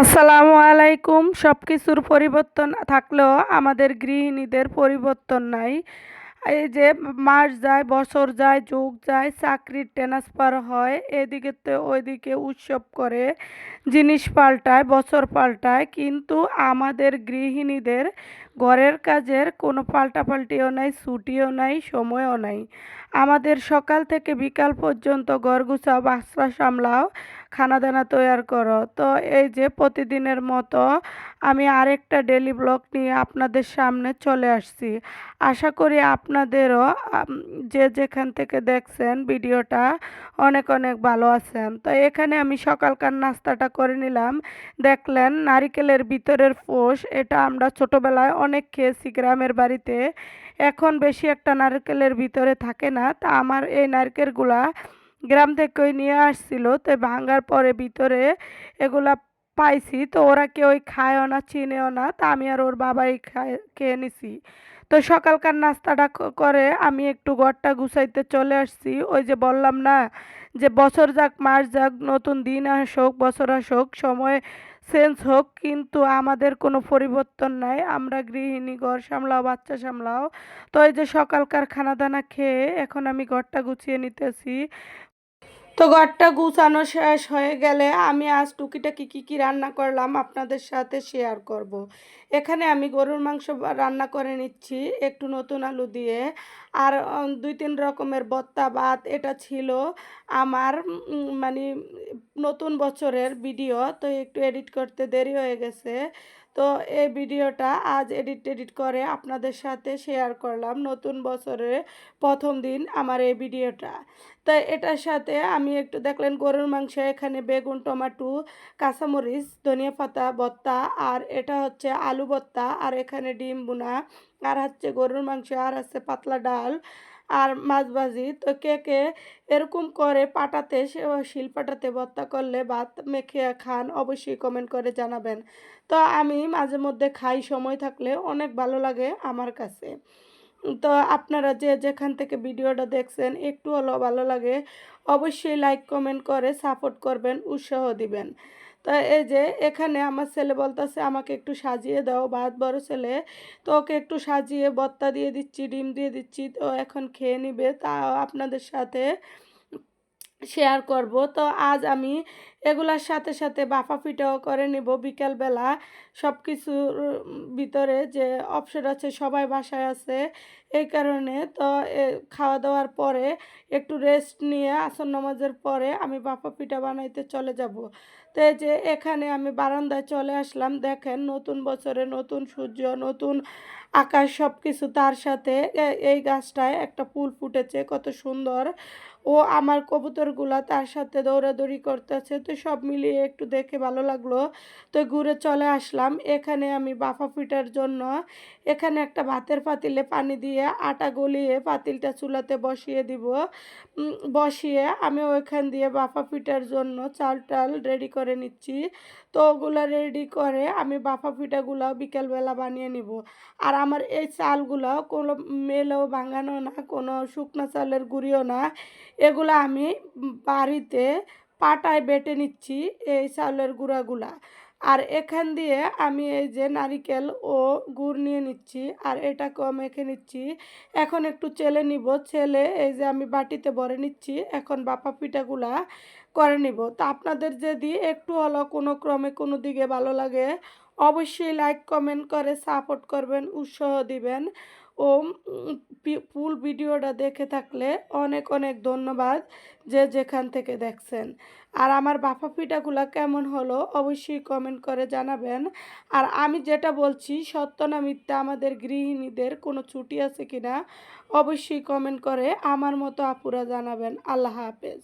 আসসালামু আলাইকুম। সব কিছুর পরিবর্তন থাকলেও আমাদের গৃহিণীদের পরিবর্তন নাই। এই যে মাস যায়, বছর যায়, যোগ যায়, চাকরির ট্রান্সফার হয়, এদিকে তো ওইদিকে উৎসব করে, জিনিস পাল্টায়, বছর পাল্টায়, কিন্তু আমাদের গৃহিণীদের ঘরের কাজের কোনো পাল্টাপাল্টিও নাই, ছুটিও নাই, সময়ও নাই। আমাদের সকাল থেকে বিকাল পর্যন্ত ঘর গুছাও বাচ্চা সামলাও খানা দানা তৈয়ার করো। তো এই যে প্রতিদিনের মতো আমি আরেকটা ডেলি ব্লগ নিয়ে আপনাদের সামনে চলে আসছি। আশা করি আপনাদেরও যে যেখান থেকে দেখছেন ভিডিওটা অনেক অনেক ভালো আছেন। তো এখানে আমি সকালকার নাস্তাটা করে নিলাম। দেখলেন নারিকেলের ভিতরের পোষ, এটা আমরা ছোটোবেলায় অনেক খেয়েছি গ্রামের বাড়িতে। এখন বেশি একটা নারকেলের ভিতরে থাকে না। তা আমার এই নারকেলগুলা গ্রাম থেকে নিয়ে আসছিল তো ভাঙার পরে ভিতরে এগুলা পাইছি। তো ওরা কেউই খায়ও না, চিনেও না, তা আমি আর ওর বাবাই খায়, খেয়ে নিছি। তো সকালকার নাস্তাটা করে আমি একটু ঘরটা গুছাইতে চলে আসছি। ওই যে বললাম না, যে বছর যাক, মাস যাক, নতুন দিন আসুক, বছর আসুক, সময় চেঞ্জ হোক, কিন্তু আমাদের কোনো পরিবর্তন নাই। আমরা গৃহিণী, ঘর সামলাও, বাচ্চা সামলাও। তো এই যে সকালকার খানা দানা খেয়ে এখন আমি ঘরটা গুছিয়ে নিতেছি। তো ঘরটা গুছানো শেষ হয়ে গেলে আমি আজ টুকিটাকি কী কী রান্না করলাম আপনাদের সাথে শেয়ার করব। এখানে আমি গরুর মাংস রান্না করে নিচ্ছি, একটু নতুন আলু দিয়ে আর দুই তিন রকমের ভর্তা ভাত, এটা ছিল আমার মানে নতুন বছরের ভিডিও তো একটু এডিট করতে দেরি হয়ে গেছে তো এই ভিডিওটা আজ এডিট এডিট করে আপনাদের সাথে শেয়ার করলাম নতুন বছরের প্রথম দিন আমার এই ভিডিওটা। তাই এটার সাথে আমি একটু দেখলেন গরুর মাংস, এখানে বেগুন, টমাটো, কাঁচামরিচ, ধনিয়া পাতা, ভর্তা, আর এটা হচ্ছে আলু ভর্তা, আর এখানে ডিম বুনা আর হচ্ছে গরুর মাংস, আর হচ্ছে পাতলা ডাল আর মাছ ভাজি তো কে কে এরকম করে পাটাতে সে শিল পাটাতে ভর্তা করলে ভাত মেখে খান, অবশ্যই কমেন্ট করে জানাবেন। তো আমি মাঝে মধ্যে খাই, সময় থাকলে অনেক ভালো লাগে আমার কাছে। তো আপনারা যে যেখান থেকে ভিডিওটা দেখছেন, একটু হলেও ভালো লাগে। অবশ্যই লাইক কমেন্ট করে সাপোর্ট করবেন, উৎসাহ দিবেন। তো এই যে এখানে আমার ছেলে বলতেছে, আমাকে একটু সাজিয়ে দাও ভাত বড় ছেলে। তো ওকে একটু সাজিয়ে বত্তা দিয়ে দিচ্ছি, ডিম দিয়ে দিচ্ছি। তো এখন খেয়ে নিবে। তা আপনাদের সাথে শেয়ার করব। তো আজ আমি এগুলার সাথে সাথে বাফা পিঠাও করে নিব। বিকালবেলা সব কিছুর ভিতরে যে অপশন আছে সবাই বাসায় আছে এই কারণে। তো খাওয়া দাওয়ার পরে একটু রেস্ট নিয়ে আসর নামাজের পরে আমি বাফা পিঠা বানাইতে চলে যাব। তো যে এখানে আমি বারান্দায় চলে আসলাম। দেখেন নতুন বছরে নতুন সূর্য, নতুন আকাশ সব কিছু তার সাথে। এই গাছটায় একটা ফুল ফুটেছে, কত সুন্দর। ও আমার কবুতরগুলা তার সাথে দৌড়াদৌড়ি করতেছে, তো সব মিলিয়ে একটু দেখে ভালো লাগল। তো ঘুরে চলে আসলাম। এখানে আমি বাফা ফিটার জন্য এখানে একটা ভাতের পাতিলে পানি দিয়ে আটা গলিয়ে পাতিলটা চুলাতে বসিয়ে দিব। বসিয়ে আমি ওইখান দিয়ে বাফা ফিটার জন্য চাল টাল রেডি করে নিচ্ছি। তো ওগুলো রেডি করে আমি বাফা পিঠাগুলো বিকেলবেলা বানিয়ে নিব। আর আমার এই চালগুলো কোনো মেলেও ভাঙানো না, কোনো শুকনো চালের গুঁড়িও না। এগুলো আমি বাড়িতে পাটায় বেটে নিচ্ছি এই চাউলের গুঁড়াগুলা। আর এখান দিয়ে আমি এই যে নারিকেল ও গুড় নিয়ে নিচ্ছি আর এটাকেও মেখে নিচ্ছি। এখন একটু চেলে নিব ছেলে এই যে আমি বাটিতে ভরে নিচ্ছি। এখন বাপা পিঠাগুলা করে নিব। তা আপনাদের যদি একটু হলো কোনো ক্রমে কোনো দিকে ভালো লাগে, অবশ্যই লাইক, কমেন্ট করে সাপোর্ট করবেন, উৎসাহ দিবেন। ও ফুল ভিডিওটা দেখে থাকলে অনেক অনেক ধন্যবাদ যে যেখান থেকে দেখছেন। আর আমার বাফা পিঠাগুলো কেমন হলো অবশ্যই কমেন্ট করে জানাবেন। আর আমি যেটা বলছি, সত্য না মিথ্যা, আমাদের গৃহিণীদের কোনো ছুটি আছে কিনা অবশ্যই কমেন্ট করে আমার মতো আপুরা জানাবেন। আল্লাহ হাফেজ।